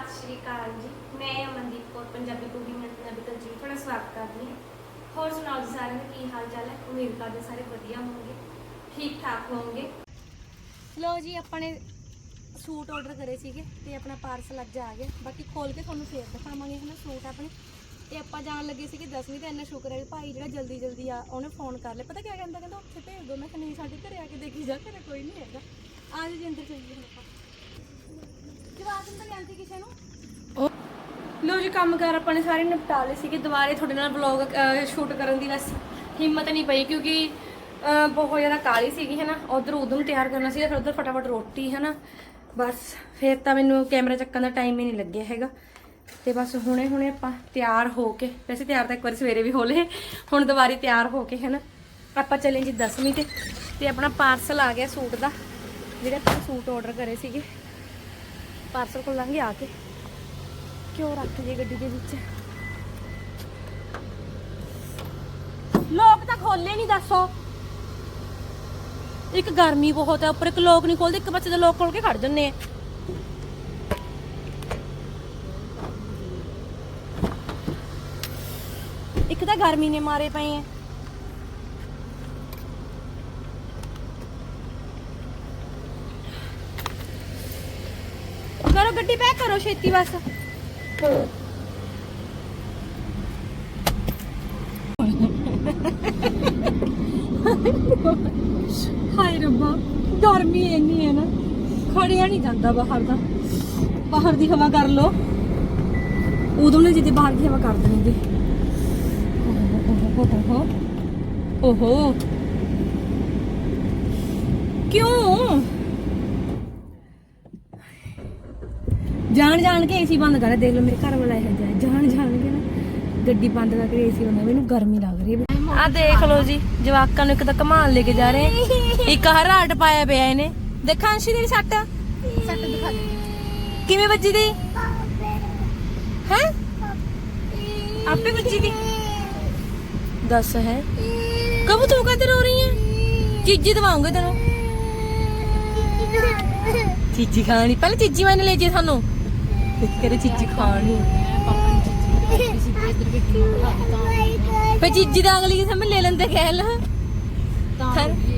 ਸਤਿ ਸ਼੍ਰੀ ਅਕਾਲ ਜੀ। ਮੈਂ Amandeep Kaur, Punjabi cooking and Punjabi culture ਤੁਹਾਡਾ ਸਵਾਗਤ ਕਰਦੀ ਹਾਂ। ਹੋਰ ਸੁਣਾਓ ਜੀ ਸਾਰਿਆਂ ਦਾ ਕੀ ਹਾਲ ਚਾਲ ਹੈ? ਉਮੀਦ ਕਰਦੇ ਸਾਰੇ ਵਧੀਆ ਹੋਣਗੇ, ਠੀਕ ਠਾਕ ਹੋਣਗੇ। ਲੋ ਜੀ, ਆਪਾਂ ਨੇ ਸੂਟ ਆਰਡਰ ਕਰੇ ਸੀਗੇ ਤੇ ਆਪਣਾ ਪਾਰਸਲ ਅੱਜ ਆ ਗਿਆ। ਬਾਕੀ ਖੋਲ ਕੇ ਤੁਹਾਨੂੰ ਫੇਰ ਦਿਖਾਵਾਂਗੇ ਹਨਾ ਸੂਟ ਆਪਣੇ। ਤੇ ਆਪਾਂ ਜਾਣ ਲੱਗੇ ਸੀਗੇ 10ਵੀਂ ਤੇ ਇੰਨਾ ਸ਼ੁਕਰ ਹੈ ਵੀ ਭਾਈ ਜਿਹੜਾ ਜਲਦੀ ਜਲਦੀ ਆ, ਉਹਨੇ ਫੋਨ ਕਰ ਲਿਆ। ਪਤਾ ਕੀ ਕਹਿੰਦਾ ਕਹਿੰਦਾ, ਉੱਥੇ ਭੇਜ ਦੋ ਮੈਂ ਕਿਹਾ, ਨਹੀਂ, ਸਾਡੇ ਘਰੇ ਆ ਕੇ ਦੇਖੀ ਜਾ, ਘਰੇ ਕੋਈ ਨਹੀਂ ਹੈਗਾ। ਆ ਜੀ, ਅੰਦਰ ਚੱਲੀਏ ਹੁਣ ਆਪਾਂ। ਜਵਾਬ ਅੰਦਰ ਜਾਂਦੀ ਕਿਸੇ ਨੂੰ। ਲੋ ਜੀ ਕੰਮ ਕਰ ਆਪਾਂ ਨੇ ਸਾਰੇ ਨਿਪਟਾ ਲਏ ਸੀਗੇ। ਦੁਬਾਰੇ ਤੁਹਾਡੇ ਨਾਲ ਵਲੌਗ ਸ਼ੂਟ ਕਰਨ ਦੀ ਬਸ ਹਿੰਮਤ ਨਹੀਂ ਪਈ ਕਿਉਂਕਿ ਅਹ, ਬਹੁਤ ਜ਼ਿਆਦਾ ਕਾਲੀ ਸੀਗੀ ਹੈ ਨਾ ਉਧਰ ਉਦਮ ਤਿਆਰ ਕਰਨਾ ਸੀਗਾ ਫਿਰ ਉਧਰ ਫਟਾਫਟ ਰੋਟੀ ਹੈ ਨਾ ਬਸ ਫਿਰ ਤਾਂ ਮੈਨੂੰ ਕੈਮਰਾ ਚੱਕਣ ਦਾ ਟਾਈਮ ਹੀ ਨਹੀਂ ਲੱਗਿਆ ਹੈਗਾ। ਤੇ ਬਸ ਹੁਣੇ ਹੁਣੇ ਆਪਾਂ ਤਿਆਰ ਹੋ ਕੇ ਵੈਸੇ ਤਿਆਰ ਤਾਂ ਇੱਕ ਵਾਰੀ ਸਵੇਰੇ ਵੀ ਹੋ ਲਏ ਹੁਣ ਦੁਬਾਰੇ ਤਿਆਰ ਹੋ ਕੇ ਹੈ ਨਾ ਆਪਾਂ ਚੱਲੇ ਜੀ 10ਵੀਂ ਤੇ ਤੇ ਆਪਣਾ ਪਾਰਸਲ ਆ ਗਿਆ ਸੂਟ ਦਾ ਜਿਹੜੇ ਆਪਾਂ ਸੂਟ ਆਰਡਰ ਕਰੇ ਸੀਗੇ। ਪਾਰਸਲ ਖੋਲਾਂਗੇ ਆ ਕੇ। ਕਿਉਂ ਰੱਖ ਜੇ ਗੱਡੀ ਦੇ ਵਿੱਚ? ਲੋਕ ਤਾਂ ਖੋਲੇ ਨਹੀਂ ਦੱਸੋ। ਇੱਕ ਗਰਮੀ ਬਹੁਤ ਹੈ ਉੱਪਰ ਇੱਕ ਲੋਕ ਨਹੀਂ ਖੋਲਦੇ ਇੱਕ ਬੱਚੇ ਦੇ ਲੋਕ ਖੋਲ ਕੇ ਖੜ ਜੰਨੇ ਆ। ਇੱਕ ਤਾਂ ਗਰਮੀ ਨੇ ਮਾਰੇ ਪਏ ਆ। ਕਰੋ ਗੱਡੀ ਪੈਕ ਕਰੋ ਛੇਤੀ ਬਸ। ਹਾਏ ਰੱਬਾ, ਗਰਮੀ ਇੰਨੀ ਹੈ ਨਾ। ਖੜਿਆ ਨਹੀਂ ਜਾਂਦਾ ਬਾਹਰ ਦਾ। ਬਾਹਰ ਦੀ ਹਵਾ ਕਰ ਲੋ ਉਦੋਂ ਨੇ ਜਿੱਦੇ ਬਾਹਰ ਦੀ ਹਵਾ ਕਰ ਦੇਣੀ ਓਹੋ। ਓਹੋ। ਕਿਉਂ? ਜਾਣ ਜਾਣ ਕੇ ਏਸੀ ਬੰਦ ਕਰ ਦੇਖ ਲਓ ਮੇਰੇ ਘਰ ਵਾਲਾ ਇਹ ਜਾਏ ਜਾਣ ਜਾਣ ਕੇ ਨਾ ਗੱਡੀ ਬੰਦ ਕਰਕੇ ਏਸੀ ਬੰਦ ਮੈਨੂੰ ਗਰਮੀ ਲੱਗ ਰਹੀ ਹੈ। ਆ ਦੇਖ ਲਓ ਜੀ ਜਵਾਕਾਂ ਨੂੰ ਇੱਕ ਤਾਂ ਕਮਾਨ ਲੈ ਕੇ ਜਾ ਰਹੇ ਆ। ਇੱਕ ਹਰਾਟ ਪਾਇਆ ਪਿਆ ਇਹਨੇ। ਦੇਖਾਂ ਅੰਸ਼ੀ ਦੀ ਸੱਟ? ਸੱਟ ਦਿਖਾ ਦੇ। ਕਿਵੇਂ ਵੱਜੀ ਦੀ? ਹੈ? ਆਪੇ ਵੱਜੀ ਦੀ। ਦੱਸ ਹੈ। ਕਬ ਤੂੰ ਕਦ ਰੋ ਰਹੀ ਹੈ? ਚੀਜੀ ਦਵਾਉਂਗੇ ਤੈਨੂੰ। ਚੀਜੀ ਖਾਣੀ। ਪਹਿਲਾਂ ਚੀਜੀ ਮੈਨੇ ਲੈ ਜੇ ਸਾਨੂੰ। ਦੇਖ ਕਰੇ ਚੀਚੀ ਖਾਣ ਨੂੰ। ਪਰ ਚੀਚੀ ਦਾ ਅਗਲੀ ਕਿਸੇ ਲੈ ਲੈਂਦੇ ਕਹਿ ਲਾ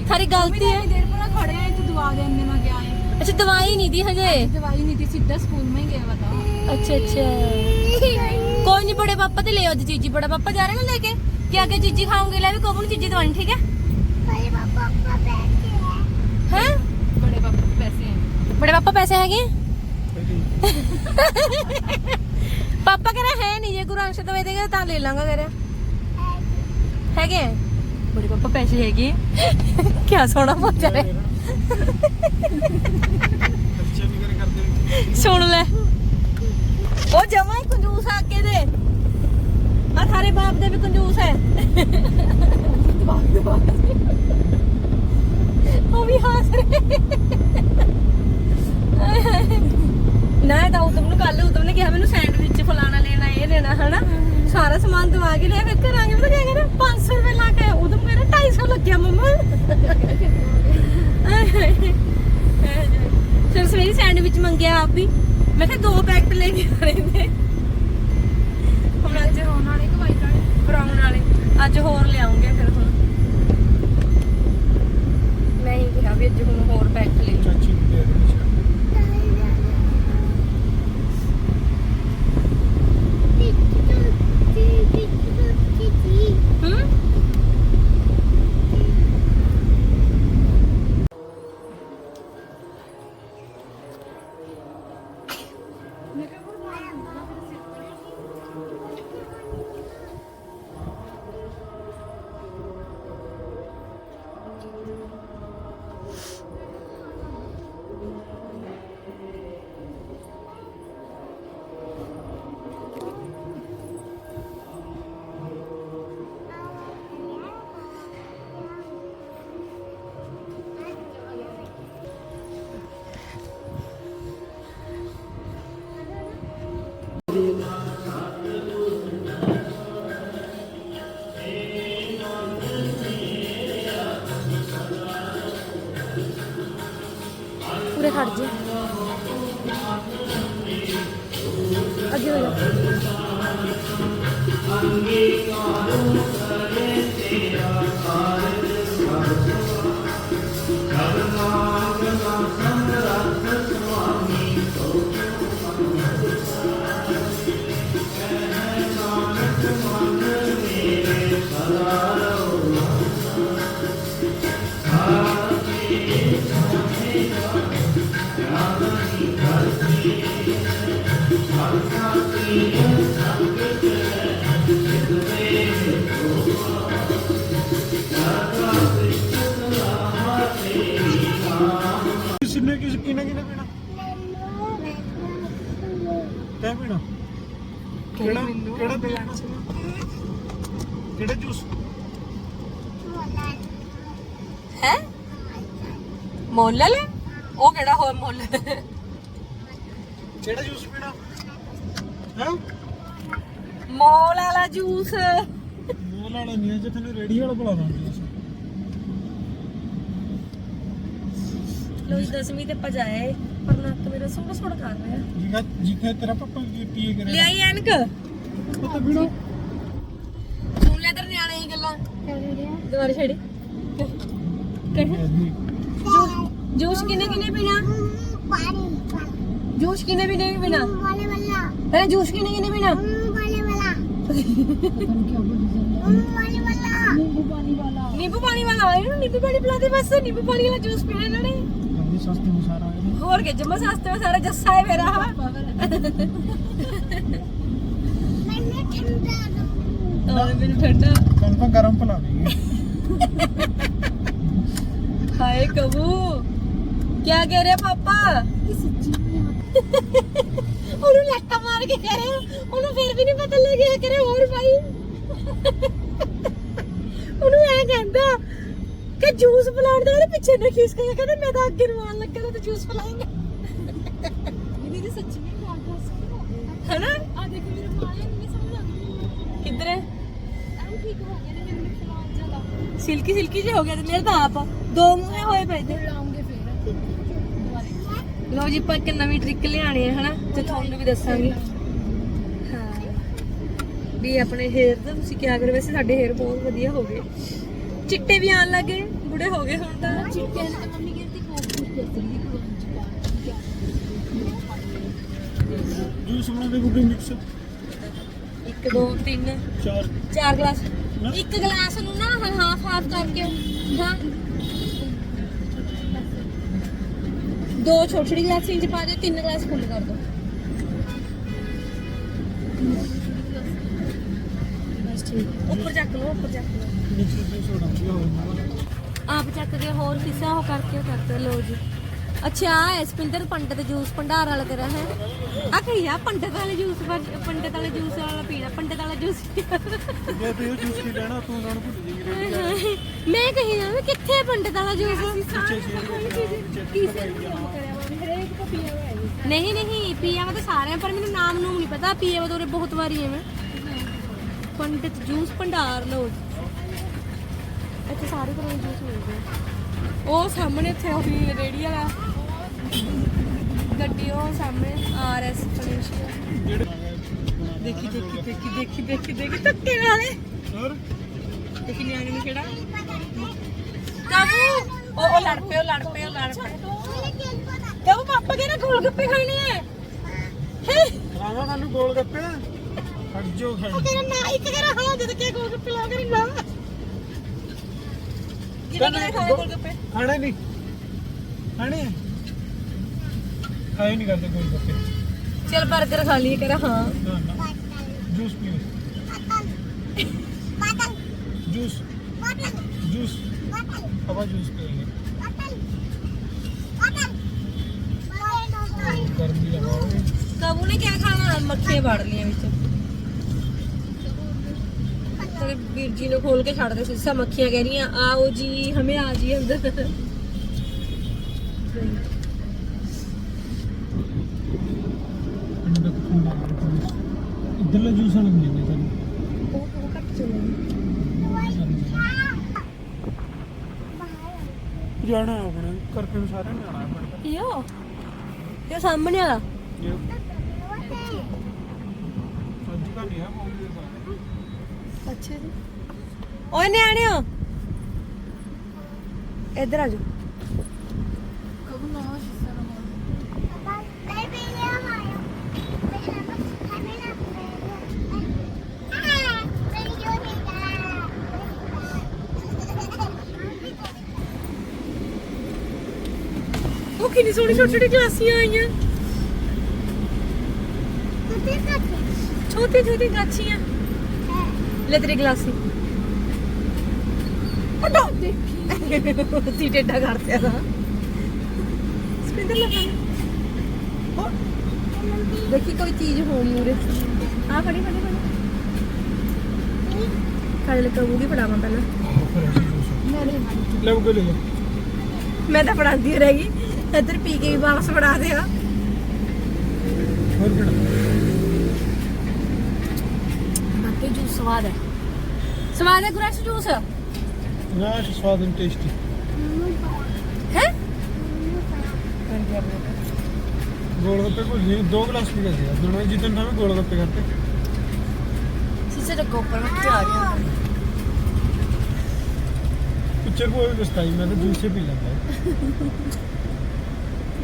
ਥਾਰੀ ਗਲਤੀ ਹੈ। ਦੇਰ ਪੁਰਾ ਖੜੇ ਆਏ ਤੂੰ ਦਵਾ ਦੇ ਅੰਨੇ ਮਾ ਗਿਆ ਆਏ ਅੱਛਾ ਦਵਾਈ ਨਹੀਂ ਦੀ ਹਜੇ। ਦਵਾਈ ਨਹੀਂ ਦੀ ਸਿੱਧਾ ਸਕੂਲ ਮੈਂ ਗਿਆ ਬਤਾ ਅੱਛਾ ਅੱਛਾ। ਕੋਈ ਨਹੀਂ ਬੜੇ ਪਾਪਾ ਤੇ ਲੈ ਅੱਜ ਚੀਚੀ। ਬੜਾ ਪਾਪਾ ਜਾ ਰਹੇ ਨਾ ਲੈ ਕੇ? ਕਿ ਅੱਗੇ ਚੀਚੀ ਖਾਉਂਗੇ ਲੈ ਵੀ ਕੋਪਨ ਚੀਚੀ ਦਵਾਣੀ ਠੀਕ ਹੈ? ਬੜੇ ਹੈ ਹੈ? ਬੜੇ ਹੈ ਬੜੇ ਪਾਪਾ ਪੈਸੇ ਹੈਗੇ? ਪਾਪਾ ਕਹਿੰਦਾ ਹੈ ਨਹੀਂ ਜੇ ਗੁਰਾਂਸ਼ ਦਵਾਈ ਦੇਗਾ ਤਾਂ ਲੈ ਲਾਂਗਾ ਕਰਿਆ ਹੈਗੇ? ਬੜੇ ਪਾਪਾ ਪੈਸੇ ਹੈਗੇ ਕੀ ਸੋਹਣਾ ਪੁੱਛ ਰਿਹਾ ਸੁਣ ਲੈ। ਉਹ ਜਮਾ ਹੀ ਕੰਜੂਸ ਆ ਕੇ ਦੇ। ਆ ਥਾਰੇ ਬਾਪ ਦੇ ਵੀ ਕੰਜੂਸ ਹੈ। ਉਹ ਵੀ ਹੱਸ ਰਹੇ। ਨਾ ਇਹ ਤਾਂ ਨੂੰ ਕੱਲ ਉਦਮ ਨੇ ਕਿਹਾ ਮੈਨੂੰ ਸੈਂਡਵਿਚ ਫਲਾਣਾ ਲੈਣਾ ਇਹ ਲੈਣਾ ਹਨਾ? ਸਾਰਾ ਸਮਾਨ ਦਵਾ ਕੇ ਲਿਆ ਫਿਰ ਕਰਾਂਗੇ ਪਤਾ ਕੀ ਕਹਿੰਦਾ 500 ਰੁਪਏ ਲਾ ਕੇ ਉਦਮ ਕਹਿੰਦਾ 250 ਲੱਗਿਆ ਮੰਮਾ। ਫਿਰ ਸਵੇਰੇ ਸੈਂਡਵਿਚ ਮੰਗਿਆ ਆਪ ਵੀ। ਮੈਂ ਕਿਹਾ ਦੋ ਪੈਕਟ ਲੈ ਕੇ ਆਣੇ ਨੇ। ਅੱਜ ਹੋਰ ਲਿਆਉਂਗੇ ਫਿਰ ਹੁਣ। ਮੈਂ ਹੀ ਕਿਹਾ ਵੀ ਅੱਜ ਹੁਣ ਪੂਰੇ ਖੜ ਜੇ। ਅੱਗੇ ਹੋ ਜਾ। ਕਿਹੜਾ ਕਿਹੜਾ ਪੀਣਾ ਕਿਹੜਾ ਜੂਸ? ਹੈ? ਮੁੱਲ ਲੈ ਉਹ ਕਿਹੜਾ ਹੋਰ ਮੁੱਲ ਕਿਹੜਾ ਜੂਸ ਪੀਣਾ? ਹੈ? ਮੋਲ ਵਾਲਾ ਜੂਸ। ਮੂੰਹ ਲਾਣਾ ਨਹੀਂ ਜੇ ਤੈਨੂੰ ਰੇੜੀ ਵਾਲਾ ਬੁਲਾ ਦਾਂ ਜੂਸ ਲੋ ਜੀ ਦਸਵੀਂ ਤੇ ਪਜਾਏ ਪਰ ਨੱਕ ਮੇਰਾ ਸੋੜਾ ਸੋੜਾ ਕਰ ਰਿਹਾ ਜੀਗਾ ਜੀਗਾ ਤੇਰਾ ਪਾਪਾ ਪੀਏ ਕਰੇ ਲਿਆਈ ਐਨਕ? ਉਹ ਤਾਂ ਪੀਣਾ ਸੁਣ ਲੈ ਤੇਰੇ ਨਿਆਣੇ ਹੀ ਗੱਲਾਂ। ਦੁਬਾਰਾ ਛੇੜੀ। ਜੂਸ ਕਿਨੇ ਕਿਨੇ ਪੀਣਾ? ਜੂਸ ਕਿਨੇ ਵੀ ਨਹੀਂ ਪੀਣਾ ਪਹਿਲੇ ਜੂਸ ਕਿਨੇ ਕਿਨੇ ਪੀਣਾ? ਨਿੰਬੂ ਪਾਣੀ ਵਾਲਾ ਇਹਨੂੰ ਨਿੰਬੂ ਪਾਣੀ ਪਿਲਾ ਦੇ ਬਸ ਨਿੰਬੂ ਪਾਣੀ ਵਾਲਾ ਜੂਸ ਪੀਣਾ ਇਹਨਾਂ ਨੇ। ਸਸਤੇ ਮਸਾਰਾ ਹੋਰ ਕੇ ਜਮਾ ਸਸਤੇ ਵਾ, ਸਾਰਾ ਜੱਸਾ ਹੈ ਮੇਰਾ। ਨਾਲੇ ਮੈਨੂੰ ਠੰਡਾ। ਤੁਹਾਨੂੰ ਤਾਂ ਗਰਮ ਪਲਾਵੇਂਗੇ ਹਾਏ ਕਬੂ। ਕੀ ਕਹਿ ਰਿਹਾ ਪਾਪਾ? ਕਿ ਸੱਚੀ ਉਹਨੂੰ ਲੱਕਾ ਮਾਰ ਕੇ ਕਹਿ ਰਿਹਾ। ਉਹਨੂੰ ਫਿਰ ਵੀ ਨਹੀਂ ਪਤਾ ਲੱਗਿਆ ਕਰੇ ਹੋਰ ਭਾਈ ਉਹਨੂੰ ਐ ਕਹਿੰਦਾ ਕਿ ਜੂਸ ਪਲਾਣ ਦੇ ਉਹਦੇ ਪਿੱਛੇ ਨਾ ਖਿਸ ਕੇ ਕਹਿੰਦਾ ਮੈਂ ਤਾਂ ਅੱਗੇ ਨੂੰ ਆਣ ਲੱਗਾ ਤਾਂ ਜੂਸ ਪਲਾਏਂਗਾ ਇਹਦੀ ਸੱਚੀ ਵੀ ਬਹੁਤ ਹਸਕੀ ਹੈ ਨਾ ਆ ਦੇਖੋ ਮੇਰੇ ਮਾਂ ਠੀਕ ਹੋ ਗਏ ਨੇ ਮੇਰੇ ਫਲਾਣ ਜ਼ਿਆਦਾ ਸਿਲਕੀ ਸਿਲਕੀ ਜਿਹਾ ਹੋ ਗਿਆ ਤੇ ਮੇਰੇ ਤਾਂ ਆਪ ਦੋ ਮੂੰਹ ਹੋਏ ਪਏ ਤੇ ਲਾਉਂਗੇ ਫਿਰ ਲਓ ਜੀ, ਆਪਾਂ ਇੱਕ ਨਵੀਂ ਟ੍ਰਿਕ ਲਿਆਣੀ ਹੈ, ਹਨਾ? ਤੇ ਤੁਹਾਨੂੰ ਵੀ ਦੱਸਾਂਗੇ। ਹਾਂ। ਵੀ ਆਪਣੇ ਹੇਅਰ ਦਾ ਤੁਸੀਂ ਕੀ ਕਰੋ, ਵੈਸੇ ਸਾਡੇ ਹੇਅਰ ਬਹੁਤ ਵਧੀਆ ਹੋ ਗਏ। ਚਿੱਟੇ ਵੀ ਆਣ ਲੱਗੇ, ਬੁੜੇ ਹੋ ਗਏ ਹੁਣ ਤਾਂ। ਚਿੱਟੇ ਨੇ ਤਾਂ ਮੰਮੀ ਕਹਿੰਦੀ ਕੋਕ ਕੁਝ ਦੱਸ ਰਹੀ ਜੂਸ ਬਣਾ ਦੇ ਗੁੱਡੀ ਮਿਕਸ 1 2 3 ਚਾਰ। ਚਾਰ ਗਲਾਸ। ਨਾ? ਇੱਕ ਗਲਾਸ ਨੂੰ ਨਾ ਹਾਫ ਹਾਫ ਕਰਕੇ। ਹਾਂ। ਦੋ ਛੋਟੀ ਛੋਟੀ ਗਲਾਸੀਆਂ ਚ ਪਾ ਦਿਓ ਤਿੰਨ ਗਲਾਸ ਫੁੱਲ ਕਰ ਦਿਓ। ਬਸ ਠੀਕ ਉੱਪਰ ਚੱਕ ਲਓ ਉੱਪਰ ਚੱਕ ਲਓ। ਮਿਕਸ ਜੂਸ ਹੋਣਾ ਹੋਵੇ ਆਪ ਚੱਕ ਕੇ ਹੋਰ ਕਿਸਾ ਉਹ ਕਰਕੇ ਉਹ ਕਰਦੇ ਲੋ ਜੀ। ਅੱਛਾ ਐਸਪਿੰਦਰ ਪੰਡਤ ਜੂਸ ਭੰਡਾਰ ਵਾਲਾ ਤੇਰਾ ਹੈ? ਆ ਕਹੀ ਆ? ਪੰਡਤ ਵਾਲੇ ਜੂਸ ਪੰਡਤ ਵਾਲੇ ਜੂਸ ਵਾਲਾ ਪੀਣਾ ਪੰਡਤ ਵਾਲਾ ਜੂਸ ਜੇ ਤੂੰ ਜੂਸ ਕੀ ਲੈਣਾ ਤੂੰ ਉਹਨਾਂ ਨੂੰ ਭੁੱਲ ਜਾਏਗੀ ਰੇੜੀ ਮੈਂ ਕਹੀ ਨਾ ਵੀ ਕਿੱਥੇ ਹੈ ਪੰਡਤ ਵਾਲਾ ਜੂਸ? ਕਿਸੇ ਹਰੇਕ ਕੋ ਪੀਆ ਹੋਇਆ ਹੈ ਨਹੀਂ ਨਹੀਂ ਪੀਆ ਵਾ ਤਾਂ ਸਾਰਿਆਂ ਪਰ ਮੈਨੂੰ ਨਾਮ ਨੂੰ ਨਹੀਂ ਪਤਾ। ਪੀਆ ਵਾ ਤਾਂ ਉਰੇ ਬਹੁਤ ਵਾਰੀ ਹੈ ਮੈਂ। ਪੰਡਤ ਜੂਸ ਭੰਡਾਰ ਲੋ ਇੱਥੇ ਸਾਰੇ ਤਰ੍ਹਾਂ ਦੇ ਜੂਸ ਮਿਲਦੇ ਆ। ਉਹ ਸਾਹਮਣੇ ਇੱਥੇ ਉਹ ਰੇੜੀ ਵਾਲਾ। ਗੱਡੀ ਉਹ ਸਾਹਮਣੇ ਆਰ ਐਸ ਜਿਹੜੇ ਦੇਖੀ ਦੇਖੀ ਦੇਖੀ ਦੇਖੀ ਦੇਖੀ ਦੇਖੀ ਧੱਕੇ ਨਾਲੇ ਹੋਰ? ਦੇਖੀ ਨਿਆਣੇ ਨੂੰ ਕਿਹੜਾ? ਕਾਬੂ ਉਹ ਉਹ ਲੜ ਉਹ ਲੜ ਉਹ ਲੜ ਪਏ। ਕਾਬੂ ਪਾਪਾ ਕਹਿੰਦਾ ਗੋਲ ਗੱਪੇ ਖਾਣੇ ਆ। ਹੈ। ਰਾਵਾ ਸਾਨੂੰ ਗੋਲ ਗੱਪੇ ਹਟ ਜੋ ਉਹ ਕਹਿੰਦਾ ਨਾ ਇੱਕ ਕਹਿੰਦਾ ਹਾਂ ਜਦ ਕਿ ਗੋਲ ਗੱਪੇ ਲਾ ਕੇ ਨਾ। ਕਿਹਨੇ ਖਾਣੇ ਗੋਲ ਗੱਪੇ ਖਾਣੇ ਨਹੀਂ। ਖਾਣੇ खा नहीं करते गोलगप्पे चल बर्गर खा लिए करा हाँ।, हाँ। Juice please juice. जूस। हवा जूस पिएँगे कबू ने क्या खाना मक्खियाँ बाड़ लिया बिच। ਵੀਰ ਜੀ ਨੂੰ ਖੋਲ ਕੇ ਛੱਡ ਦੇ ਸਿੱਸਾ ਮੱਖੀਆਂ ਕਹਿ ਰਹੀਆਂ ਆਓ ਜੀ ਹਮੇ ਆ ਜੀ ਅੰਦਰ ਪਹਿਲਾਂ ਜੂਸ ਵਾਲੇ ਮਿਲਦੇ ਤੁਹਾਨੂੰ ਉਹ ਉਹ ਘੱਟ ਚੱਲਦਾ ਜਾਣਾ ਆਪਣਾ। ਕਰਕੇ ਨੂੰ ਸਾਰਿਆਂ ਨੇ ਆਣਾ ਆਪਣਾ ਯੋ ਇਹ ਸਾਹਮਣੇ ਵਾਲਾ? ਅੱਜ ਦਾ ਨਹੀਂ ਆ ਮੌਕੇ ਦਾ ਅੱਛਾ ਜੀ। ਓਏ ਨਿਆਣਿਓ। ਇੱਧਰ ਆ ਜਾਓ। ਕਿੰਨੀ ਸੋਹਣੀ ਛੋਟੀ ਛੋਟੀ ਗਲਾਸੀਆਂ ਆਈਆਂ। ਛੋਟੀ ਛੋਟੀ ਗਾਛੀਆਂ ਲੈ ਤੇਰੀ ਗਲਾਸੀ। ਹਟੋ। ਦੇਖੀ ਸੀ ਟੇਡਾ ਕਰਤਿਆ ਦਾ ਸਪਿੰਦਰ ਲਗਾ ਦੇਖੀ ਕੋਈ ਚੀਜ਼ ਹੋਣੀ ਉਰੇ। ਆ ਫੜੀ ਫੜੀ ਫੜੀ। ਕਾਲੇ ਕਬੂਗੀ ਫੜਾਵਾਂ ਪਹਿਲਾਂ। ਮੈਂ ਤਾਂ ਫੜਾਉਂਦੀ ਰਹਿ ਗਈ। ਇੱਧਰ ਪੀ ਕੇ ਵੀ ਵਾਪਸ ਫੜਾ ਦਿਆ ਹੋਰ ਕਿਹੜਾ? ਬਾਕੀ ਜੂਸ ਸਵਾਦ ਹੈ। ਸਵਾਦ ਹੈ ਗੁਰਸ਼ ਜੂਸ ਨਾ ਸਵਾਦ ਐਂਡ ਟੇਸਟੀ ਹੈ? ਗੋਲ ਗੱਪੇ ਕੋਲ ਨਹੀਂ ਦੋ ਗਲਾਸ ਪੀ ਗਏ ਸੀ ਦੋਨੋਂ ਜਿੱਦਣ ਤਾਂ ਗੋਲ ਗੱਪੇ ਕਰਤੇ ਸੀਸੇ ਦੇ ਕੋਪਰ ਵਿੱਚ ਆ ਰਿਹਾ। ਕੋਈ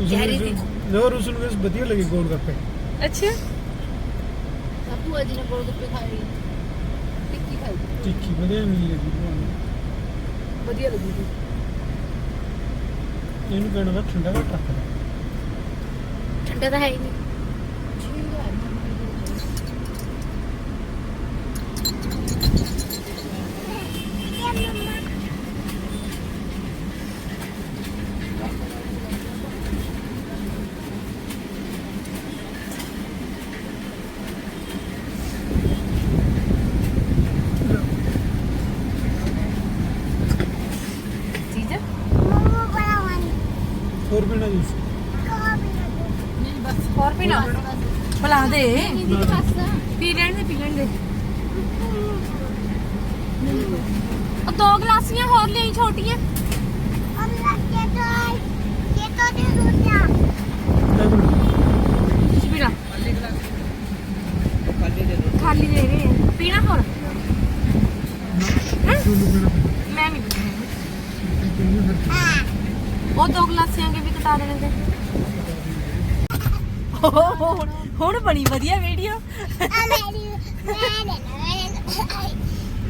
ਕਹਿ ਰਹੀ ਨੂੰ ਉਸ ਨੂੰ ਵਧੀਆ ਲੱਗੇ ਗੋਲ ਗੱਪੇ। ਅੱਛਾ। ਆਪੂ ਅਜੀ ਨੇ ਗੋਲ ਗੱਪੇ ਖਾਏ ਟਿੱਕੀ ਖਾਈ। ਤਿੱਖੀ ਵਧੀਆ ਮਿਲੀ ਲੱਗੀ ਵਧੀਆ ਲੱਗੀ ਇਹਨੂੰ ਕਹਿਣਾ ਦਾ ਠੰਡਾ ਘੱਟ ਰੱਖ ਲੈ ਠੰਡਾ ਤਾਂ ਹੈ ਹੀ ਨਹੀਂ ਚੀਜ਼ ਹੋਰ ਪੀਣਾ ਜੂਸ ਨਹੀਂ ਬਸ ਹੋਰ ਪੀਣਾ ਬੁਲਾ ਦੇ ਨਹੀਂ ਦੀ ਬਸ ਪੀ ਲੈਣ ਦੇ ਪੀ ਲੈਣ ਦੇ ਉਹ ਦੋ ਗਲਾਸੀਆਂ ਹੋਰ ਲਈ ਛੋਟੀਆਂ ਲੈ ਬਣਾ ਤੁਸੀਂ ਪੀਣਾ ਖਾਲੀ ਦੇ ਰਹੇ ਆ। ਪੀਣਾ ਹੋਰ ਤੁਹਾਨੂੰ ਪੀਣਾ ਮੈਂ ਨਹੀਂ ਪੀਣਾ ਪੀਣਾ ਫਿਰ ਉਹ ਦੋ ਗਲਾਸੀਆਂ ਕੇ ਵੀ ਕਟਾ ਦੇਣੇ ਤੇ ਹੁਣ- ਹੁਣ ਬਣੀ ਵਧੀਆ ਵੀਡੀਓ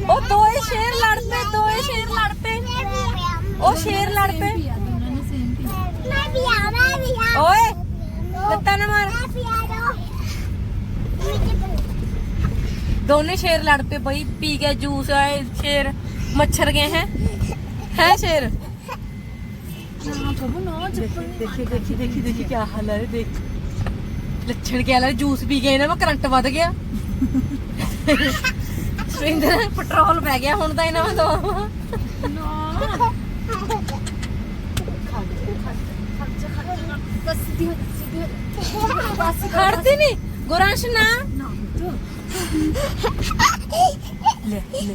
ਉਹ ਦੋਏ ਸ਼ੇਰ ਲੜ ਪਏ, ਦੋਏ ਸ਼ੇਰ ਲੜ ਪਏ। ਉਹ ਸ਼ੇਰ ਲੜ ਪਏ। ਪੀਆ ਦੋਨਾਂ ਨੇ ਸੇਮ ਪੀ ਓਏ, ਲੱਤਾਂ ਨਾ ਮਾਰ। ਦੋਨੇ ਸ਼ੇਰ ਲੜ ਪਏ ਬਈ, ਪੀ ਕੇ ਜੂਸ, ਆਏ ਸ਼ੇਰ, ਮੱਛਰ ਗਏ ਹੈ। ਹੈ ਸ਼ੇਰ? ਨਾ ਕਬੂ ਨਾ ਚੱਪਲ ਦੇਖੀ ਦੇਖੀ ਦੇਖੀ ਦੇਖੀ ਕੀ ਹਾਲ ਹੈ ਦੇਖ। ਲੱਛਣ ਕੀ ਹਾਲ ਹੈ ਜੂਸ ਪੀ ਕੇ ਇਹਨਾਂ ਮੈਂ ਕਰੰਟ ਵੱਧ ਗਿਆ। ਸਵਿੰਦਰ ਪੈਟਰੋਲ ਪੈ ਗਿਆ ਹੁਣ ਤਾਂ ਇਹਨਾਂ ਦਵਾ ਬਸ ਸਿੱਧੀ ਹੋ ਜਾ, ਸਿੱਧੀ ਹੋ ਜਾ। ਬਸ ਖੜਦੀ ਨਹੀਂ ਗੁਰਾਂਸ਼ ਨਾ ਨਾ ਲੈ ਲੈ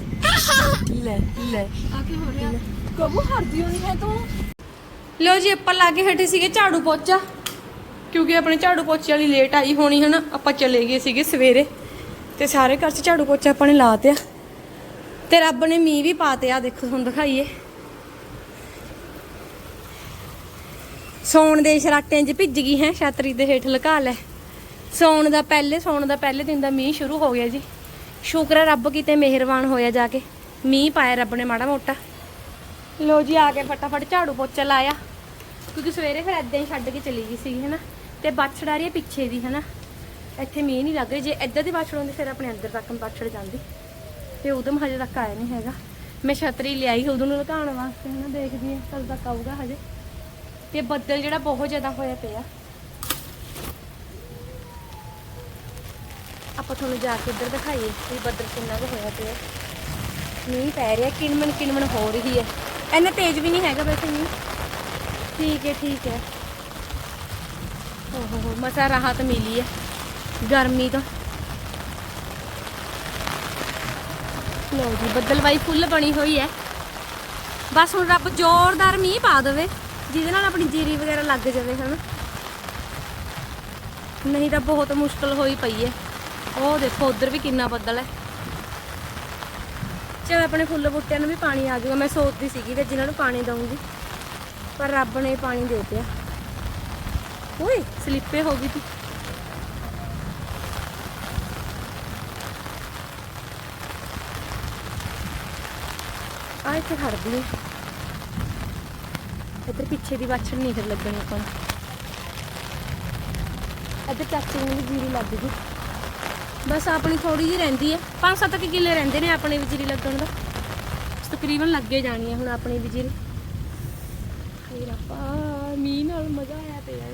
ਲੈ ਲੈ। ਆ ਕੀ ਹੋ ਰਿਹਾ। ਕਬੂ ਹਰਦੀ ਹੋਣੀ ਹੈ ਤੂੰ। ਲੋ ਜੀ ਆਪਾਂ ਲਾ ਕੇ ਹਟੇ ਸੀਗੇ ਝਾੜੂ ਪੋਚਾ। ਕਿਉਂਕਿ ਆਪਣੇ ਝਾੜੂ ਪੋਚੇ ਵਾਲੀ ਲੇਟ ਆਈ ਹੋਣੀ ਹਨਾ, ਆਪਾਂ ਚਲੇ ਗਏ ਸੀਗੇ ਸਵੇਰੇ। ਤੇ ਸਾਰੇ ਘਰ 'ਚ ਝਾੜੂ ਪੋਚਾ ਆਪਾਂ ਨੇ ਲਾ ਤਿਆ ਤੇ ਰੱਬ ਨੇ ਮੀਂਹ ਵੀ ਪਾ ਤਿਆ ਦੇਖੋ ਤੁਹਾਨੂੰ ਦਿਖਾਈਏ। ਸੌਣ ਦੇ ਸ਼ਰਾਟਿਆਂ 'ਚ ਭਿੱਜ ਗਈ ਹੈ, ਛਾਤਰੀ ਦੇ ਹੇਠ ਲੁਕਾ ਲੈ। ਸੌਣ ਦਾ ਪਹਿਲੇ, ਸੌਣ ਦਾ ਪਹਿਲੇ ਦਿਨ ਦਾ ਮੀਂਹ ਸ਼ੁਰੂ ਹੋ ਗਿਆ ਜੀ। ਸ਼ੁਕਰ ਹੈ ਰੱਬ ਕਿਤੇ ਮਿਹਰਬਾਨ ਹੋਇਆ ਜਾ ਕੇ। ਮੀਂਹ ਪਾਇਆ ਰੱਬ ਨੇ ਮਾੜਾ ਮੋਟਾ। ਲੋ ਜੀ, ਆ ਕੇ ਫਟਾਫਟ ਝਾੜੂ ਪੋਚਾ ਲਾਇਆ। ਕਿਉਂਕਿ ਸਵੇਰੇ ਫਿਰ ਏਦਾਂ ਹੀ ਛੱਡ ਕੇ ਚਲੀ ਗਈ ਸੀ ਹਨਾ। ਤੇ ਬਾਛੜ ਆ ਰਹੀ ਹੈ ਪਿੱਛੇ ਦੀ, ਹਨਾ? ਇੱਥੇ ਮੀਂਹ ਨਹੀਂ ਲੱਗ ਰਿਹਾ। ਜੇ ਇੱਧਰ ਦੀ ਬਾਛੜ ਹੁੰਦੀ, ਫਿਰ ਆਪਣੇ ਅੰਦਰ ਤੱਕ ਬਾਛੜ ਜਾਂਦੀ। ਤੇ ਉਦੋਂ ਹਜੇ ਤੱਕ ਆਇਆ ਨਹੀਂ ਹੈਗਾ। ਮੈਂ ਛਤਰੀ ਲਿਆਈ ਉਦੋਂ ਨੂੰ ਲੁਕਾਉਣ ਵਾਸਤੇ, ਹਨਾ? ਦੇਖਦੀ ਹਾਂ ਕਦੋਂ ਤੱਕ ਆਊਗਾ ਹਜੇ। ਤੇ ਬੱਦਲ ਜਿਹੜਾ ਬਹੁਤ ਜ਼ਿਆਦਾ ਹੋਇਆ ਪਿਆ। ਆਪਾਂ ਤੁਹਾਨੂੰ ਜਾ ਕੇ ਇੱਧਰ ਦਿਖਾਈਏ ਵੀ ਬੱਦਲ ਕਿੰਨਾ ਕੁ ਹੋਇਆ ਪਿਆ। ਮੀਂਹ ਪੈ ਰਿਹਾ ਕਿਣਮਣ ਕਿਣਮਣ ਹੋ ਰਹੀ ਹੈ। ਇੰਨਾ ਤੇਜ਼ ਵੀ ਨਹੀਂ ਹੈਗਾ ਵੈਸੇ ਮੀਂਹ। ਠੀਕ ਹੈ ਠੀਕ ਹੈ। ਓਹੋ, ਮਸਾ ਰਾਹਤ ਮਿਲੀ ਹੈ ਗਰਮੀ ਤੋਂ। ਲੋ ਜੀ, ਬੱਦਲਵਾਈ ਫੁੱਲ ਬਣੀ ਹੋਈ ਹੈ ਬਸ ਹੁਣ ਰੱਬ ਜ਼ੋਰਦਾਰ ਮੀਂਹ ਪਾ ਦੇਵੇ, ਜਿਹਦੇ ਨਾਲ ਆਪਣੀ ਜੀਰੀ ਵਗੈਰਾ ਲੱਗ ਜਾਵੇ, ਹਨਾ। ਨਹੀਂ ਤਾਂ ਬਹੁਤ ਮੁਸ਼ਕਲ ਹੋਈ ਪਈ ਹੈ ਉਹ ਦੇਖੋ, ਉਧਰ ਵੀ ਕਿੰਨਾ ਬੱਦਲ ਹੈ ਚਲ ਆਪਣੇ ਫੁੱਲ ਬੂਟਿਆਂ ਨੂੰ ਵੀ ਪਾਣੀ ਆ ਜਾਊਗਾ, ਮੈਂ ਸੋਚਦੀ ਸੀਗੀ ਕਿ ਜਿਨ੍ਹਾਂ ਨੂੰ ਪਾਣੀ ਦਊਂਗੀ। ਪਰ ਰੱਬ ਨੇ ਪਾਣੀ ਦੇ ਦਿੱਤਾ। ਓਏ, ਸਲਿੱਪੇ ਹੋ ਗਈ ਤੀ। ਆ ਇੱਥੇ ਖੜਦੀ ਇੱਧਰ ਪਿੱਛੇ ਦੀ ਵਾਛੜ ਨਹੀਂ ਫਿਰ ਲੱਗਣੀ ਆਪਾਂ ਨੂੰ। ਇੱਧਰ ਚਾਚੇ ਨੂੰ ਵੀ ਜੀਰੀ ਲੱਗ ਗਈ। ਬਸ ਆਪਣੀ ਥੋੜੀ ਜਿਹੀ ਰਹਿੰਦੀ ਹੈ। 5-7 ਕਿ ਕਿੱਲੇ ਰਹਿੰਦੇ ਨੇ ਆਪਣੇ ਵੀ ਜੀਰੀ ਲੱਗਣ ਦਾ। ਤਕਰੀਬਨ ਲੱਗੇ ਜਾਣੀ ਹੈ ਹੁਣ ਆਪਣੀ ਵੀ ਜੀਰੀ। ਫੇਰ ਆਪਾਂ ਮੀਂਹ ਨਾਲ ਮਜ਼ਾ ਆਇਆ ਪਿਆ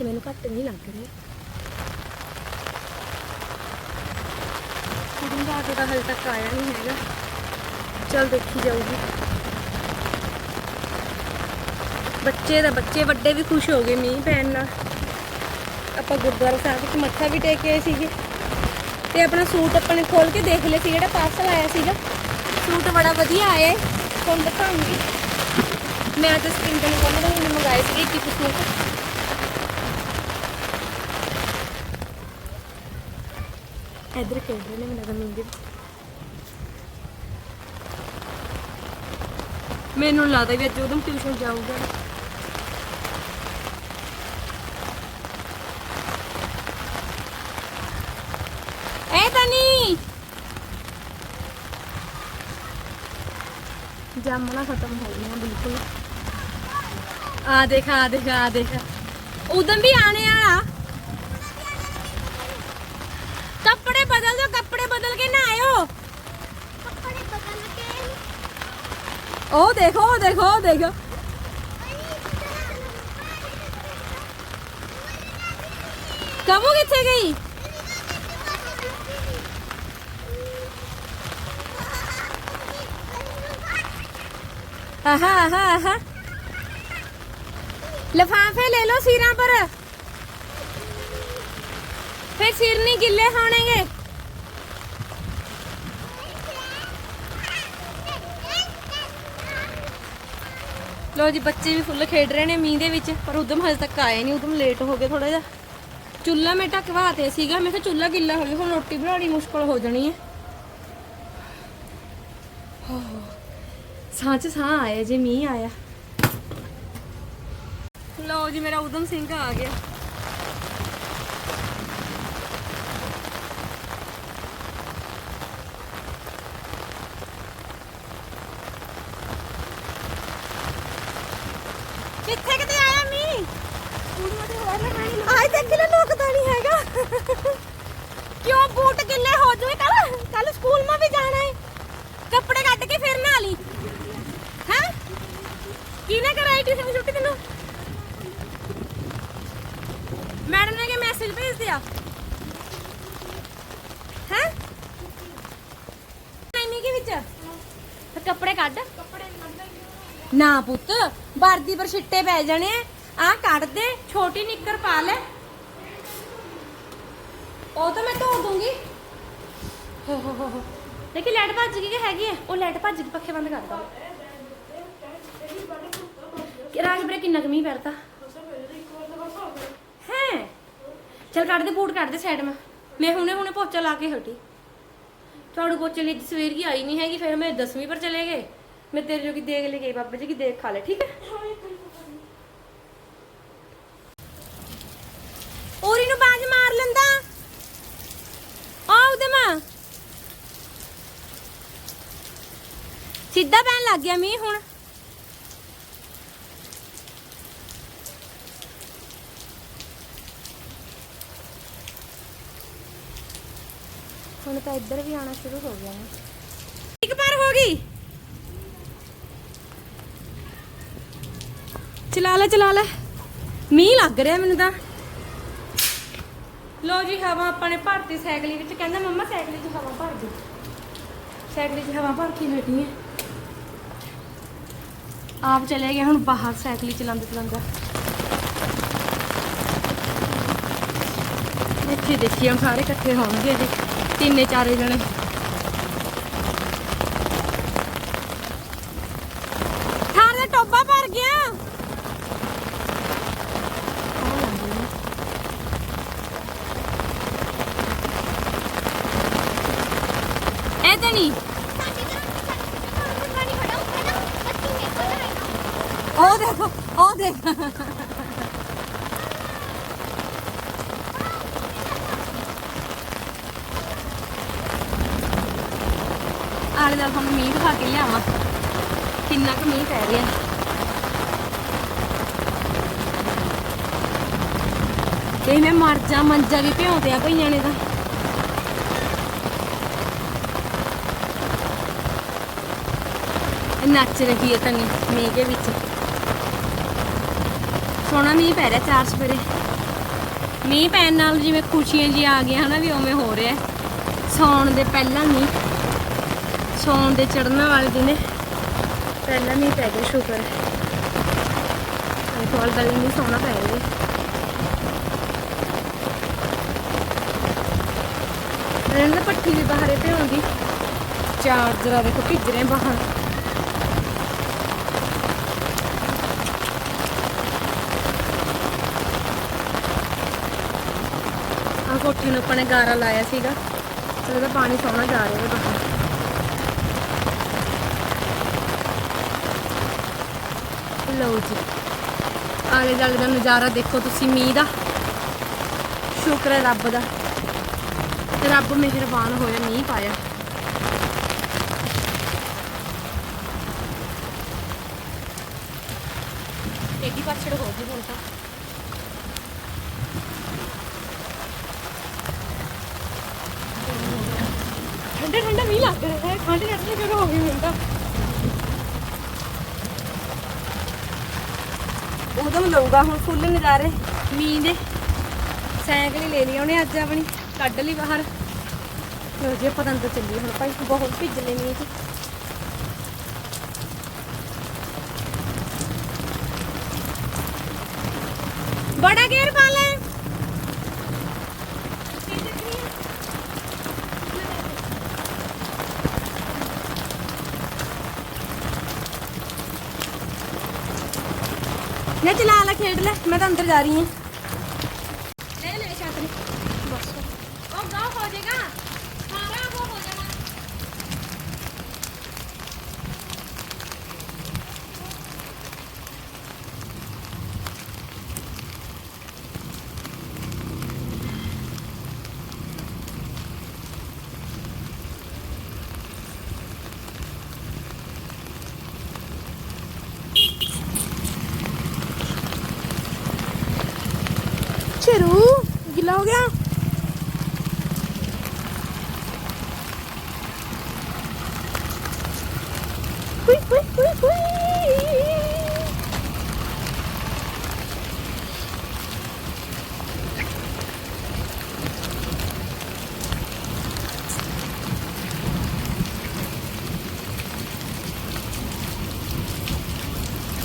ਹੈ। ਮੈਨੂੰ ਘੱਟ ਨਹੀਂ ਲੱਗ ਰਿਹਾ। ਕੁੜੀ ਦਾ ਕੇ ਤਾਂ ਹਲ ਤੱਕ ਆਇਆ ਨਹੀਂ ਹੈਗਾ। ਚਲ ਦੇਖੀ ਜਾਊਗੀ। ਬੱਚੇ ਦਾ ਬੱਚੇ ਵੱਡੇ ਵੀ ਖੁਸ਼ ਹੋ ਗਏ ਮੀਂਹ ਪੈਣ ਨਾਲ। ਆਪਾਂ ਗੁਰਦੁਆਰਾ ਸਾਹਿਬ ਵਿੱਚ ਮੱਥਾ ਵੀ ਟੇਕ ਕੇ ਆਏ ਸੀਗੇ। ਤੇ ਆਪਣਾ ਸੂਟ ਆਪਾਂ ਨੇ ਖੋਲ ਕੇ ਦੇਖ ਲਿਆ ਸੀ, ਜਿਹੜਾ ਪਾਰਸਲ ਆਇਆ ਸੀਗਾ। ਸੂਟ ਬੜਾ ਵਧੀਆ ਆਇਆ ਹੈ ਤੁਹਾਨੂੰ ਦਿਖਾਉਂਗੀ। ਮੈਂ ਤਾਂ ਸਕਿਨ ਕੋਲ ਨੇ ਮੰਗਾਏ ਸੀਗੇ ਇੱਕ ਇੱਕ ਇਧਰ ਖੇਡ ਰਹੇ ਨੇ ਮੈਨੂੰ ਤਾਂ ਮੀਂਹ ਦੇ ਵਿੱਚ ਲੱਗਦਾ ਵੀ ਅੱਜ ਉਹਦੋਂ ਟਿਊਸ਼ਨ ਜਾਊਗਾ। ਐ ਤਨੀ ਜਾਮਣਾ ਖਤਮ ਹੋ ਗਈਆਂ ਬਿਲਕੁਲ। ਆ ਦੇਖ ਆ ਦੇਖ ਆ ਦੇਖ। ਉਦਮ ਵੀ ਆਣੇ ਵਾਲਾ ਕੱਪੜੇ ਬਦਲ ਦੋ ਕੱਪੜੇ ਬਦਲ ਕੇ ਨਾ ਆਇਓ ਕੱਪੜੇ ਬਦਲ ਕੇ ਉਹ ਦੇਖੋ ਉਹ ਦੇਖੋ ਉਹ ਦੇਖੋ ਕਬੂ ਕਿੱਥੇ ਗਈ ਆਹਾ ਆਹਾ ਆਹਾ ਲਫਾਫੇ ਲੈ ਲਓ ਸਿਰਾਂ ਪਰ ਫਿਰ ਸਿਰ ਨਹੀਂ ਲੋ ਜੀ, ਬੱਚੇ ਵੀ ਫੁੱਲ ਖੇਡ ਰਹੇ ਨੇ ਮੀਂਹ ਦੇ ਵਿੱਚ, ਪਰ ਉਦਮ ਹਜੇ ਤੱਕ ਆਏ ਨਹੀਂ, ਉਦਮ ਲੇਟ ਹੋ ਗਏ ਥੋੜਾ ਜਿਹਾ। ਚੁੱਲ੍ਹਾ ਮੈਂ ਢਕਵਾ ਤੇ ਸੀਗਾ, ਮੈਂ ਕਿਹਾ ਚੁੱਲ੍ਹਾ ਗਿੱਲਾ ਹੋ ਗਿਆ, ਹੁਣ ਰੋਟੀ ਬਣਾਉਣੀ ਮੁਸ਼ਕਲ ਹੋ ਜਾਣੀ ਹੈ। ਸਾਹ ਚ ਸਾਹ ਆਇਆ ਜੇ ਮੀਂਹ ਆਇਆ। ਲਓ ਜੀ, ਮੇਰਾ ਉਦਮ ਸਿੰਘ ਆ ਗਿਆ। ਕਿੱਥੇ ਕਿਤੇ ਆਇਆ ਮੀਂਹ? ਆਈ ਦੇਖ ਲੈ ਲੋਕਦਾ ਨਹੀਂ ਹੈਗਾ। ਕਿਉਂ ਬੂਟ ਗਿੱਲੇ ਹੋ ਜੂਏ ਕੱਲ ਕੱਲ ਸਕੂਲ ਮਾ ਵੀ ਜਾਣਾ ਹੈ ਕੱਪੜੇ ਕੱਢ ਕੇ ਫਿਰ ਨਾ ਲਈ। ਹੈ? ਕਿਹਨੇ ਕਰਾਈ ਟਿਊਸ਼ਨ ਛੁੱਟੀ ਤੈਨੂੰ? ਮੈਡਮ ਨੇ ਕਿ ਮੈਸੇਜ ਭੇਜ ਦਿਆ ਹੈ? ਨਹੀਂ ਕਿ ਵਿੱਚ? ਫਿਰ ਕੱਪੜੇ ਕੱਢ। ਨਾ ਪੁੱਤ। ਵਰਦੀ ਪਰ ਛਿੱਟੇ ਪੈ ਜਾਣੇ ਆ। ਕੱਢ ਦੇ, ਛੋਟੀ ਨਿੱਕਰ ਪਾ ਲੈ। ਉਹ ਤਾਂ ਮੈਂ ਧੋ ਦੂੰਗੀ। ਹੋ ਹੋ ਹੋ ਹੋ। ਦੇਖੀ ਲਾਈਟ ਭੱਜ ਗਈ ਕਿ ਹੈਗੀ ਹੈ ਉਹ ਲਾਈਟ ਭੱਜ ਗਈ, ਪੱਖੇ ਬੰਦ ਕਰ ਦੋ। ਰਾਜ ਬਰੇ ਕਿੰਨਾ ਕਮੀ ਪੈਰਤਾ ਹੈ? ਚਲ ਕੱਢ ਦੇ, ਬੂਟ ਕੱਢ ਦੇ ਸਾਈਡ ਮੈਂ। ਮੈਂ ਹੁਣੇ ਹੁਣੇ ਪੋਚਾ ਲਾ ਕੇ ਹਟੀ। ਝਾੜੂ ਪੋਚੇ ਲਈ ਸਵੇਰ ਕੀ ਆਈ ਨਹੀਂ ਹੈਗੀ, ਫਿਰ ਮੈਂ 10ਵੀਂ ਪਰ ਚਲੇ ਗਏ। ਮੈਂ ਤੇਰੇ ਜੋ ਕੀ ਦੇਖ ਲੈ ਗਈ, ਬਾਬਾ ਜੀ ਕੀ ਦੇਖ ਖਾ ਲੈ, ਠੀਕ ਹੈ? ਔਰੀ ਨੂੰ ਬਾਜ ਮਾਰ ਲੈਂਦਾ। ਆ ਉਹਦੇ ਮਾਂ। ਸਿੱਧਾ ਪੈਣ ਲੱਗ ਗਿਆ ਮੀਂਹ ਹੁਣ। ਹੁਣ ਤਾਂ ਇੱਧਰ ਵੀ ਆਣਾ ਸ਼ੁਰੂ ਹੋ ਗਿਆ ਹੈ ਇੱਕ ਪਾਰ ਹੋ ਗਈ। ਚਲਾ ਲੈ ਚਲਾ ਲੈ। ਮੀਂਹ ਲੱਗ ਰਿਹਾ ਮੈਨੂੰ ਤਾਂ। ਲੋ ਜੀ, ਹਵਾ ਆਪਾਂ ਨੇ ਭਰਤੀ ਸਾਈਕਲੀ ਵਿੱਚ। ਕਹਿੰਦਾ, ਮੰਮਾ, ਸਾਈਕਲੀ 'ਚ ਹਵਾ ਭਰ ਦੇ ਸਾਈਕਲੀ 'ਚ ਹਵਾ ਭਰ ਕੇ ਹਟੀ ਹੈ ਆਪ ਚਲੇ ਗਏ ਹੁਣ ਬਾਹਰ ਸਾਈਕਲੀ ਚਲਾਉਂਦੇ, ਚਲਾਉਂਦਾ। ਇੱਥੇ ਦੇਖੀ, ਹੁਣ ਸਾਰੇ ਇਕੱਠੇ ਹੋਣਗੇ ਜੀ। ਤਿੰਨੇ, ਚਾਰੇ ਜਣੇ ਥਾਰ ਦਾ ਟੋਬਾ ਭਰ ਗਿਆ ਇੱਥੇ ਨਹੀਂ ਉਹ ਦੇਖੋ ਉਹ ਦੇਖ ਆਲੇ ਦਾ ਤੁਹਾਨੂੰ ਮੀਂਹ ਦਿਖਾ ਕੇ ਲਿਆਵਾਂ। ਕਿੰਨਾ ਕੁ ਮੀਂਹ ਪੈ ਰਿਹਾ। ਤੇ ਮੈਂ ਮਰ ਜਾ, ਮੰਜਾ ਵੀ ਭਿਉਂਦੇ ਆ ਭਈਆਂ ਨੇ ਤਾਂ। ਨੱਚ ਰਹੀ ਹੈ ਤਨੀ ਮੀਂਹ ਦੇ ਵਿੱਚ। ਸੋਹਣਾ ਮੀਂਹ ਪੈ ਰਿਹਾ ਚਾਰ ਸਵੇਰੇ। ਮੀਂਹ ਪੈਣ ਨਾਲ ਜਿਵੇਂ ਖੁਸ਼ੀਆਂ ਜੀ ਆ ਗਈਆਂ, ਹਨਾ ਵੀ ਉਵੇਂ ਹੋ ਰਿਹਾ। ਸੌਣ ਦੇ ਪਹਿਲਾਂ ਮੀਂਹ। ਸੌਣ ਦੇ ਚੜ੍ਹਨ ਵਾਲੇ ਦਿਨੇ ਪਹਿਲਾਂ ਨਹੀਂ ਪੈ ਗਿਆ ਸ਼ੁਕਰ। ਹੈ ਕੋਲ ਗਲੀ ਨਹੀਂ ਸੋਹਣਾ ਪੈ ਗਿਆ। ਰਹਿਣ ਦਾ ਪੱਠੀ ਵੀ ਬਾਹਰੇ ਤੇ ਆਉਂਦੀ ਚਾਰਜਰ ਦੇਖੋ ਭਿੱਜ ਰਹੇ ਬਾਹਰ। ਆ ਕੋਠੇ ਨੂੰ ਆਪਾਂ ਨੇ ਗਾਰਾ ਲਾਇਆ ਸੀਗਾ। ਤੇ ਉਹਦਾ ਪਾਣੀ ਸੋਹਣਾ ਜਾ ਰਿਹਾ ਬਾਹਰ। ਲਓ ਜੀ। ਆਲੇ ਦੁਆਲੇ ਦਾ ਨਜ਼ਾਰਾ ਦੇਖੋ ਤੁਸੀਂ, ਮੀਂਹ ਦਾ। ਸ਼ੁਕਰ ਹੈ ਰੱਬ ਦਾ। ਰੱਬ ਮਿਹਰਬਾਨ ਹੋਇਆ, ਮੀਂਹ ਪਾਇਆ। ਇਹਦੀ ਪਛੜ ਹੋ ਗਈ ਹੁਣ ਤਾਂ। ਠੰਡਾ ਠੰਡਾ ਮੀਂਹ ਲੱਗ ਰਿਹਾ ਹੈ ਠੰਡ ਲੱਗ ਸ਼ੁਰੂ ਹੋ ਗਈ ਹੁਣ ਤਾਂ। ਉਦੋਂ ਲਊਗਾ ਹੁਣ ਫੁੱਲ ਨਜ਼ਾਰੇ। ਮੀਂਹ ਦੇ। ਸਾਈਕਲ ਹੀ ਲੈ ਲਈ ਉਹਨੇ ਅੱਜ ਆਪਣੀ। ਕੱਢ ਲਈ ਬਾਹਰ। ਲੋ ਜੀ, ਆਪਾਂ ਤਾਂ ਅੰਦਰ ਚੱਲੀਏ ਹੁਣ ਭਾਈ। ਬਹੁਤ ਭਿੱਜ ਲੈ ਮੀਂਹ ਚ। ਬੜਾ ਗੇਰ ਪਾ ਲੈ ਲੈ ਚਲਾ ਲੈ ਖੇਡ ਲੈ ਮੈਂ ਤਾਂ ਅੰਦਰ ਜਾ ਰਹੀ ਹਾਂ ਲੈ ਲੈ ਛਾਤਰੀ ਬਸ ਉਹ ਗਾ ਹੋ ਜਾਏਗਾ ਸਾਰਾ ਉਹ ਹੋ ਜਾਣਾ ਚਰੂ ਗਿੱਲਾ ਹੋ ਗਿਆ ਹੁਈ ਹੁਈ ਹੁਈ ਹੁਈ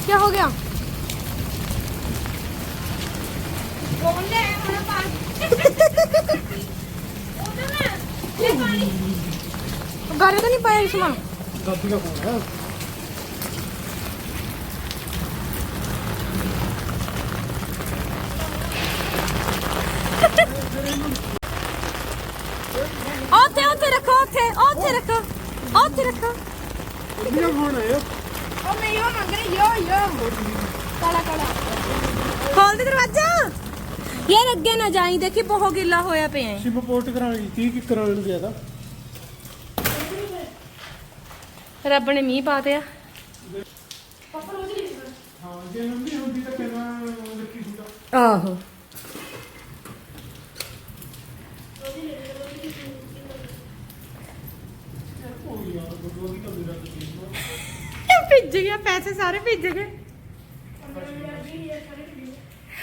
क्या हो गया कौन ले हमारा पानी उधर ना ले पानी गारे तो नहीं पाया इसमें ਦਾਦੀ ਦਾ ਫੋਨ ਹੈ ਉੱਥੇ ਉੱਥੇ ਰੱਖੋ ਉੱਥੇ ਉੱਥੇ ਰੱਖੋ ਉੱਥੇ ਰੱਖੋ ਦਾਦੀ ਦਾ ਫੋਨ ਹੈ ਯੋ ਯੋ ਕਾਲਾ ਕਾਲਾ। ਖੋਲ ਦੇ ਦਰਵਾਜ਼ਾ। ਯਾਰ ਅੱਗੇ ਨਾ ਜਾਈ ਦੇਖੀ ਬਹੁਤ ਗਿੱਲਾ ਹੋਇਆ ਪਿਆ ਹੈ। ਸ਼ਿਪ ਪੋਰਟ ਕਰਾਉਣੀ 30 ਕਿ ਕਰਾਉਣ ਗਿਆ ਤਾਂ। ਰੱਬ ਨੇ ਮੀਂਹ ਪਾ ਦਿਆ। ਹਾਂ ਜੇ ਨੰਦੀ ਹੁੰਦੀ ਤਾਂ ਪਹਿਲਾਂ ਰੱਖੀ ਹੁੰਦਾ। ਆਹੋ। ਉਹ ਯਾਰ ਦੀ ਭਿੱਜ ਗਿਆ ਪੈਸੇ ਸਾਰੇ ਭਿੱਜ ਗਏ।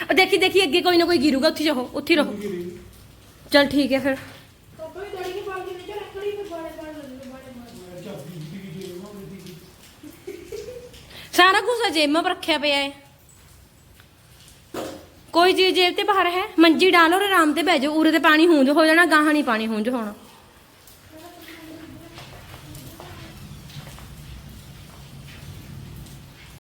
ਉਹ ਦੇਖੀ ਦੇਖੀ, ਅੱਗੇ ਕੋਈ ਨਾ ਕੋਈ ਗਿਰੂਗਾ, ਉੱਥੇ ਜਾਓ ਉੱਥੇ ਰਹੋ। ਚਲ ਠੀਕ ਹੈ ਫਿਰ। ਸਾਰਾ ਕੁਝ ਜੇਬ में ਰੱਖਿਆ ਪਿਆ ਹੈ। ਕੋਈ ਚੀਜ਼ ਜੇਬ ਤੇ ਬਾਹਰ ਹੈ? ਮੰਜੀ ਡਾਲੋ ਔਰ ਆਰਾਮ ਤੇ ਬਹਿ ਜਾਓ, ਉਰੇ ਤੇ ਪਾਣੀ ਹੂੰਜ ਹੋ ਜਾਣਾ, ਗਾਹਾਂ ਨਹੀਂ ਪਾਣੀ ਹੂੰਜ ਹੋਣਾ।